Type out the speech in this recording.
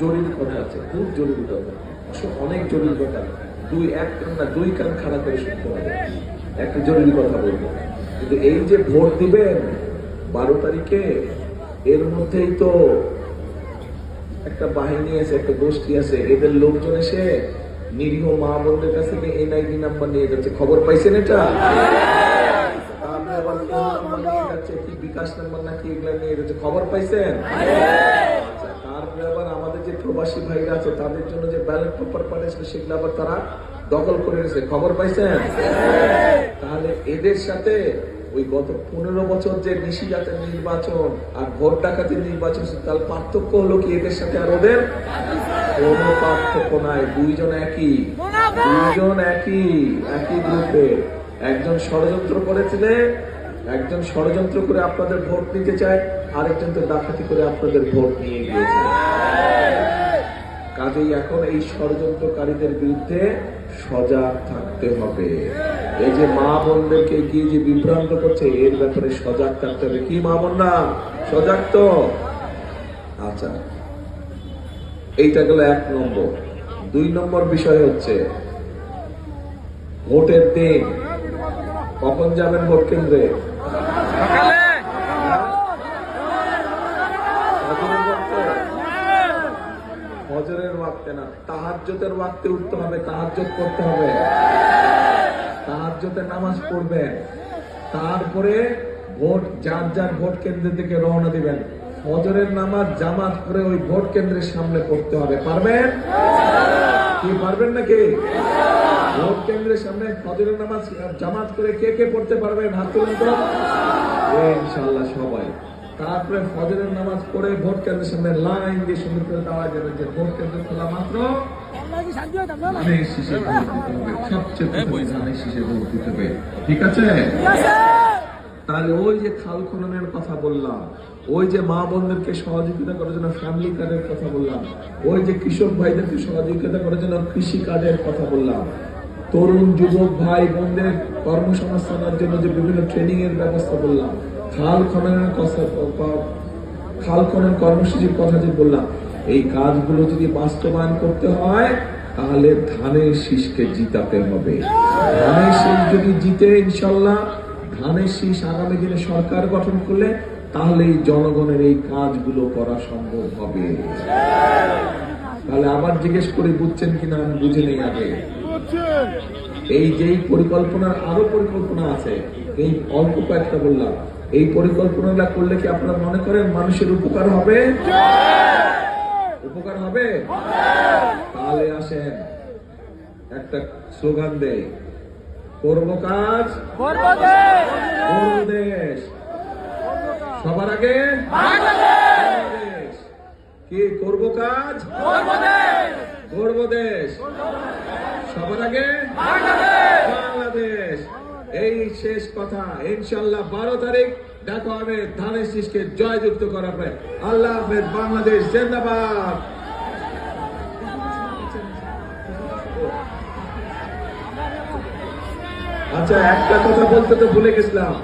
জরুরি কথা আছে খুব জরুরি কথা অনেক জরুরি কথা দুই এক কান না দুই কান খাড়া করে শুনতে হবে একটা জরুরি কথা বলব। কিন্তু এই যে ভোট দিবেন বারো তারিখে এর মধ্যেই তো একটা বাহিনী আছে একটা গোষ্ঠী আছে এদের লোকজন এসে নিরীহ মা বোনদের কাছ থেকে এনআইডি নাম্বার নিয়ে যাচ্ছে। খবর পাইছেন এটা? কি বিকাশ নাম্বার নাকি এগুলা নিয়ে যাচ্ছে খবর পাইছেন আচ্ছা, তারপরে আবার আমাদের যে প্রবাসী ভাইরা আছে তাদের জন্য যে ব্যালট পেপার পাঠিয়েছিল সেগুলো আবার তারা দখল করে নিয়েছে। খবর পাইছেন? তাহলে এদের সাথে ওই গত পনেরো বছর যে নির্বাচন আর ভোট ডাকাতির নির্বাচন তার পার্থক্য হলো কি এদের সাথে আর ওদের? কোনো পার্থক্য নাই। দুইজন একই। দুইজন একই একই গ্রুপে একজন ষড়যন্ত্র করেছিলে একজন ষড়যন্ত্র করে আপনাদের ভোট নিতে চায়, আরেকজন তো ডাকাতি করে আপনাদের ভোট নিয়ে গিয়েছে কাজেই এখন এই ষড়যন্ত্রকারীদের বিরুদ্ধে সজাগ থাকতে হবে। এই যে মা বোনদেরকে গিয়ে যে বিভ্রান্ত করছে, এর ব্যাপারে সজাগ থাকতে হবে। কি মা বোন না? সজাগ তো? আচ্ছা এইটা গেল এক নম্বর। দুই নম্বর বিষয় হচ্ছে, ভোটের দিন, কখন যাবেন ভোট কেন্দ্রে? ফজরের তাহাজ্জত করতে হবে। তাহাজ্জতের নামাজ পড়বেন তারপরে ভোট, যার যার ভোট কেন্দ্রের দিকে রওনা দিবেন। ফজরের নামাজ, জামাত করে ওই ভোট কেন্দ্রের সামনে পড়তে হবে। পারবেন? কি পারবেন নাকি? ভোট কেন্দ্রের সামনে ফজরের নামাজ জামাত করে কে কে পড়তে পারবেন হাত তুলুন তো। এ, ইনশাআল্লাহ সবাই। তারপরে ফজরের নামাজ পড়ে ভোট কেন্দ্রের সামনে লাইন দিয়ে সুন্দর করে যাবে যে ভোট কেন্দ্র খোলা মাত্র হবে। ঠিক আছে? তাহলে ওই যে খাল খননের কথা বললাম ওই যে মা বোনদেরকে সহযোগিতা করার জন্য ফ্যামিলি কার্ডের কথা বললাম ওই যে কৃষক ভাইদেরকে সহযোগিতা করার জন্য কৃষি কার্ডের কথা বললাম। তরুণ যুবক ভাই বোনদের কর্মসংস্থানের জন্য যে বিভিন্ন ট্রেনিং এর ব্যবস্থা বললাম খাল খননের কথা খাল খনন কর্মসূচির কথা যে বললাম, এই কাজগুলো যদি বাস্তবায়ন করতে হয়, তাহলে ধানের শীষকে জিতাতে হবে। ধানের শীষ যদি জিতে, ইনশাল্লাহ, ধানের শীষ আগামী দিনে সরকার গঠন করলে তাহলে জনগণের এই কাজগুলো করা সম্ভব হবে। তাহলে আবার জিজ্ঞেস করে, বুঝছেন কিনা? আমি বুঝে নেই আগে। এই যে পরিকল্পনার আরও পরিকল্পনা আছে এই অল্প কয়েকটা বললাম এই পরিকল্পনাটা করলে কি আপনারা মনে করেন মানুষের উপকার হবে? উপকার হবে? তাহলে আসেন একটা স্লোগান দেয় করব কাজ দেশ! সবার আগে কি করব কাজ? করব দেশ সবার আগে বাংলাদেশ! এই শেষ কথা ইনশাল্লাহ বারো তারিখ দেখা হবে ধানের শীষকে জয়যুক্ত করা হবে আল্লাহ হাফেজ বাংলাদেশ জিন্দাবাদ। আচ্ছা একটা কথা বলতে তো ভুলে গেছিলাম।